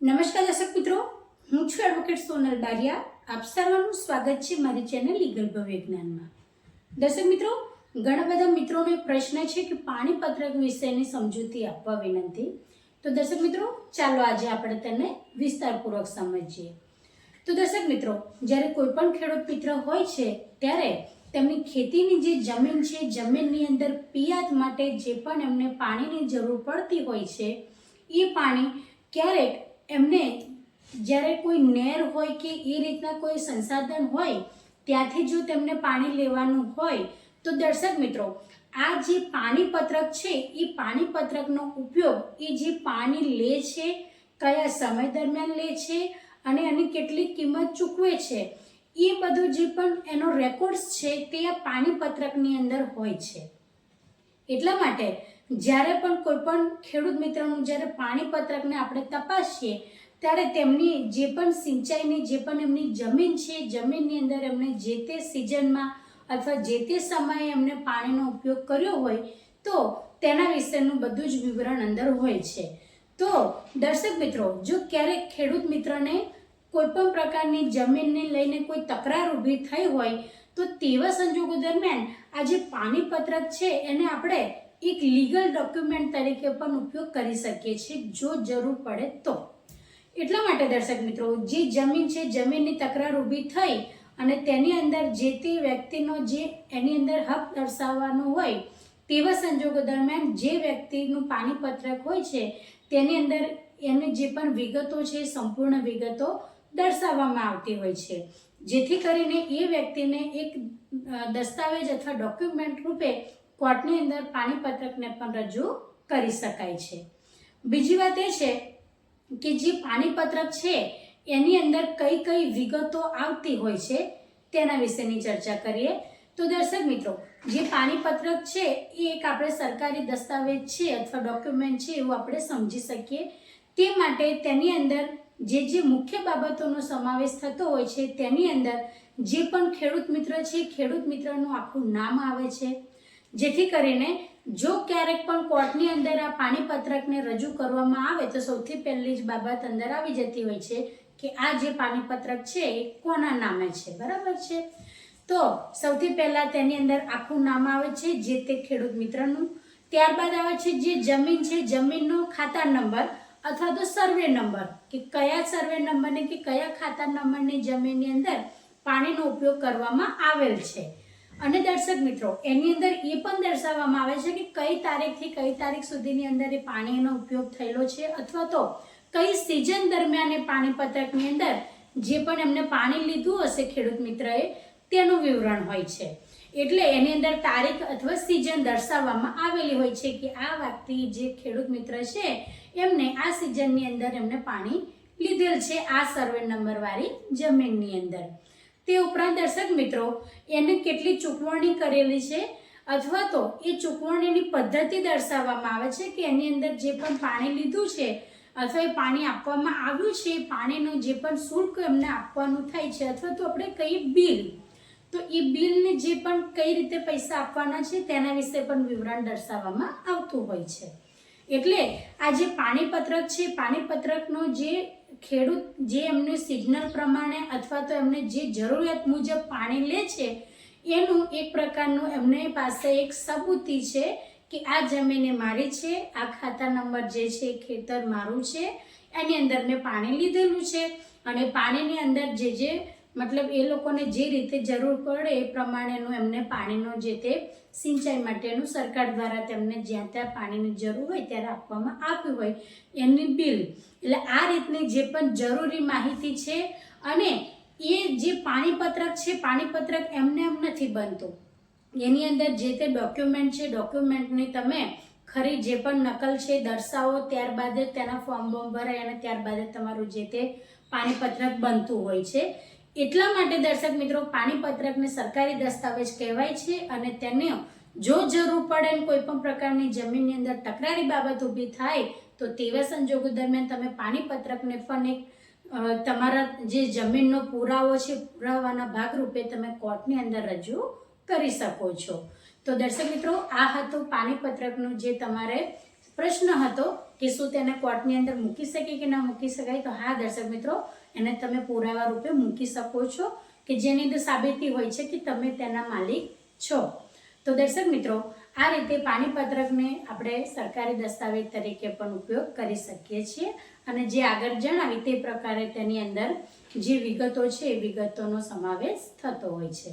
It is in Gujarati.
નમસ્કાર દર્શક મિત્રો, હું છું એડવોકેટ સોનલ બારિયા. આપ સર્વનું સ્વાગત છે મારી ચેનલ લીગલ વિજ્ઞાનમાં દર્શક મિત્રો, ઘણા બધા મિત્રોનો પ્રશ્ન છે કે પાણી પત્રક વિશેની સમજૂતી આપવા વિનંતી. તો દર્શક મિત્રો, ચાલો આજે આપણે તેને વિસ્તારપૂર્વક સમજીએ. તો દર્શક મિત્રો, જ્યારે કોઈ પણ ખેડૂત મિત્ર હોય છે, ત્યારે તેમની ખેતીની જે જમીન છે, જમીનની અંદર પિયાત માટે જે પણ એમને પાણીની જરૂર પડતી હોય છે, એ પાણી ક્યારેક એમને જ્યારે કોઈ નહેર હોય કે એ રીતના કોઈ સંસાધન હોય, ત્યાંથી જો તેમને પાણી લેવાનું હોય, તો દર્શક મિત્રો, આ જે પાણી પત્રક છે, એ પાણી પત્રકનો ઉપયોગ એ જે પાણી લે છે, કયા સમય દરમિયાન લે છે અને એની કેટલી કિંમત ચૂકવે છે, એ બધું જે પણ એનો રેકોર્ડ્સ છે તે આ પાણી પત્રકની અંદર હોય છે. એટલા માટે જ્યારે પણ કોઈ પણ ખેડૂત મિત્રનું જ્યારે પાણી પત્રકને આપણે તપાસીએ, ત્યારે તેમની જે પણ સિંચાઈની, જે પણ એમની જમીન છે, જમીનની અંદર એમને જે તે સિઝનમાં અથવા જે તે સમયે એમને પાણીનો ઉપયોગ કર્યો હોય, તો તેના વિશેનું બધું જ વિવરણ અંદર હોય છે. તો દર્શક મિત્રો, જો ક્યારેક ખેડૂત મિત્રને કોઈ પણ પ્રકારની જમીનને લઈને કોઈ તકરાર ઊભી થઈ હોય, તો તેવા સંજોગો દરમિયાન આ જે પાણી પત્રક છે, એને આપણે એક લીગલ ડોક્યુમેન્ટ તરીકે પણ ઉપયોગ કરી શકીએ છીએ, જો જરૂર પડે તો. એટલા માટે દર્શક મિત્રો, જે જમીન છે, જમીનની તકરાર ઊભી થઈ અને તેની અંદર જે તે વ્યક્તિનો જે એની અંદર હક દર્શાવવાનો હોય, તેવા સંજોગો દરમિયાન જે વ્યક્તિનું પાણી પત્રક હોય છે, તેની અંદર એની જે પણ વિગતો છે, સંપૂર્ણ વિગતો દર્શાવવામાં આવતી હોય છે. જેથી કરીને એ વ્યક્તિને એક દસ્તાવેજ અથવા ડોક્યુમેન્ટ રૂપે કોર્ટની અંદર પાણી પત્રકને પણ રજૂ કરી શકાય છે. બીજી વાત એ છે કે જે પાણી પત્રક છે, એની અંદર કઈ કઈ વિગતો આવતી હોય છે, તેના વિશેની ચર્ચા કરીએ. તો દર્શક મિત્રો, જે પાણી પત્રક છે, એ એક આપણે સરકારી દસ્તાવેજ છે અથવા ડોક્યુમેન્ટ છે એવું આપણે સમજી શકીએ. તે માટે તેની અંદર જે જે મુખ્ય બાબતોનો સમાવેશ થતો હોય છે, તેની અંદર જે પણ ખેડૂત મિત્ર છે, ખેડૂત મિત્રનું આખું નામ આવે છે જેથી કરીને જો ક્યારેક પણ કોર્ટની અંદર આ પાણી પત્રકને રજૂ કરવામાં આવે તો સૌથી પહેલી જ બાબત અંદર આવી જતી હોય છે કે આ જે પાણી પત્રક છે એ કોના નામે છે, બરાબર છે? તો સૌથી પહેલા તેની અંદર આખું નામ આવે છે, જે તે ખેડૂત મિત્રનું. ત્યારબાદ આવે છે જે જમીન છે, જમીનનો ખાતા નંબર અથવા તો સર્વે નંબર, કે કયા સર્વે નંબરને કે કયા ખાતા નંબરની જમીનની અંદર પાણીનો ઉપયોગ કરવામાં આવેલ છે. અને દર્શક મિત્રો, એની અંદર એ પણ દર્શાવવામાં આવે છે કે કઈ તારીખથી કઈ તારીખ સુધીની અંદર એ પાણીનો ઉપયોગ થયેલો છે અથવા તો કઈ સિઝન દરમિયાન એ પાણી પત્રકની અંદર જે પણ એમને પાણી લીધું હશે ખેડૂત મિત્રએ, તેનું વિવરણ હોય છે. એટલે એની અંદર તારીખ અથવા સિઝન દર્શાવવામાં આવેલી હોય છે કે આ વ્યક્તિ જે ખેડૂત મિત્ર છે, એમને આ સિઝનની અંદર એમને પાણી લીધેલ છે આ સર્વે નંબરવાળી જમીનની અંદર. તે ઉપરાંત દર્શક મિત્રો, એને કેટલી ચૂકવણી કરેલી છે? અથવા તો એ ચૂકવણીની પદ્ધતિ દર્શાવવામાં આવે છે કે એની અંદર જે પણ પાણી લીધું છે અથવા એ પાણી આપવામાં આવ્યું છે, એ પાણીનું જે પણ શુલ્ક એમને આપવાનું થાય છે અથવા તો આપણે કહીએ બિલ. તો એ બિલને જે પણ કઈ રીતે પૈસા આપવાના છે તેના વિશે પણ વિવરણ દર્શાવવામાં આવતું હોય છે. એટલે આ જે પાણી પત્રક છે પાણી પત્રકનો જે ખેડૂત જે એમને સિગ્નલ પ્રમાણે અથવા તો એમને જે જરૂરિયાત મુજબ પાણી લે છે, એનું એક પ્રકારનું એમને પાસે એક સબૂતી છે કે આ જમીન મારી છે, આ ખાતા નંબર જે છે ખેતર મારું છે, એની અંદર મેં પાણી લીધેલું છે અને પાણીની અંદર જે જે મતલબ એ લોકોને જે રીતે જરૂર પડે એ પ્રમાણેનું એમને પાણીનો જે તે સિંચાઈ માટેનું સરકાર દ્વારા તેમને જ્યાં ત્યાં પાણીની જરૂર હોય ત્યારે આપવામાં આવ્યું હોય. એમની બિલ. એટલે આ રીતની જે પણ જરૂરી માહિતી છે અને એ જે પાણીપત્રક છે, પાણીપત્રક એમને એમ નથી બનતું. એની અંદર જે તે ડોક્યુમેન્ટ છે, ડોક્યુમેન્ટની તમે ખરી જે પણ નકલ છે દર્શાવો, ત્યારબાદ તેના ફોર્મ બોર્મ ભરાય અને ત્યારબાદ જ તમારું જે તે પાણીપત્રક બનતું હોય છે. એટલા માટે દર્શક મિત્રો પાણી પત્રકને સરકારી દસ્તાવેજ કહેવાય છે અને તેને જો જરૂર પડે ને કોઈ પણ પ્રકારની જમીનની અંદર તકરારી બાબત ઊભી થાય તો તેવા સંજોગો દરમિયાન તમે પાણી પત્રકને પણ એક તમારા જે જમીનનો પુરાવો છે, પુરાવાના ભાગરૂપે તમે કોર્ટની અંદર રજૂ કરી શકો છો. તો દર્શક મિત્રો, આ હતો પાણી પત્રકનો જે તમારે પ્રશ્ન હતો કે શું તેને કોર્ટની અંદર મૂકી શકે કે ના મૂકી શકાય? તો હા, દર્શક મિત્રો, એને તમે પુરાવા રૂપે મૂકી શકો છો કે જેની અંદર સાબિતી હોય છે કે તમે તેના માલિક છો. તો દર્શક મિત્રો, આ રીતે પાણીપત્રકને આપણે સરકારી દસ્તાવેજ તરીકે પણ ઉપયોગ કરી શકીએ છીએ અને જે આગળ જણાવી તે પ્રકારે તેની અંદર જે વિગતો છે એ વિગતોનો સમાવેશ થતો હોય છે.